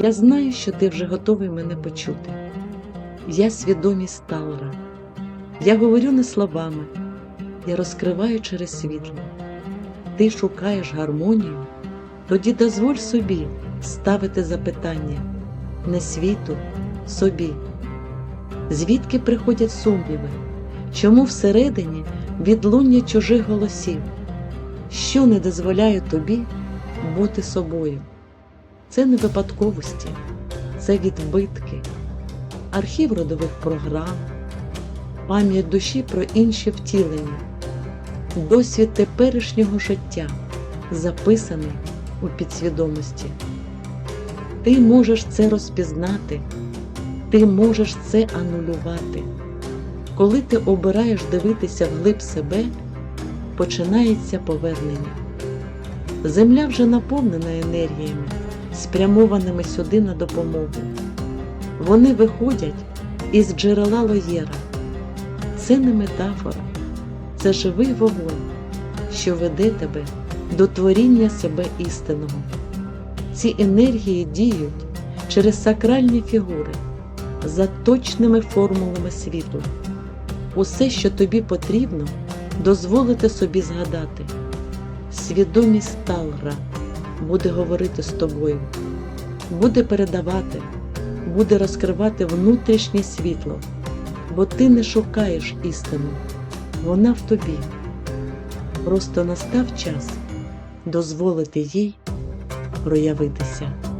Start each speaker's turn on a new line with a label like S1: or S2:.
S1: Я знаю, що ти вже готовий мене почути. Я свідомість Талра. Я говорю не словами, я розкриваю через світло. Ти шукаєш гармонію, тоді дозволь собі ставити запитання не світу, собі. Звідки приходять сумніви? Чому всередині відлуння чужих голосів? Що не дозволяє тобі бути собою? Це не випадковості, це відбитки, архів родових програм, пам'ять душі про інші втілення, досвід теперішнього життя, записаний у підсвідомості. Ти можеш це розпізнати, ти можеш це анулювати. Коли ти обираєш дивитися вглиб себе, починається повернення. Земля вже наповнена енергіями, спрямованими сюди на допомогу. Вони виходять із джерела лоєра. Це не метафора, це живий вогонь, що веде тебе до творіння себе істинного. Ці енергії діють через сакральні фігури, за точними формулами світу. Усе, що тобі потрібно, дозволити собі згадати. Свідомість Талра буде говорити з тобою, буде передавати, буде розкривати внутрішнє світло, бо ти не шукаєш істину, вона в тобі. Просто настав час дозволити їй проявитися.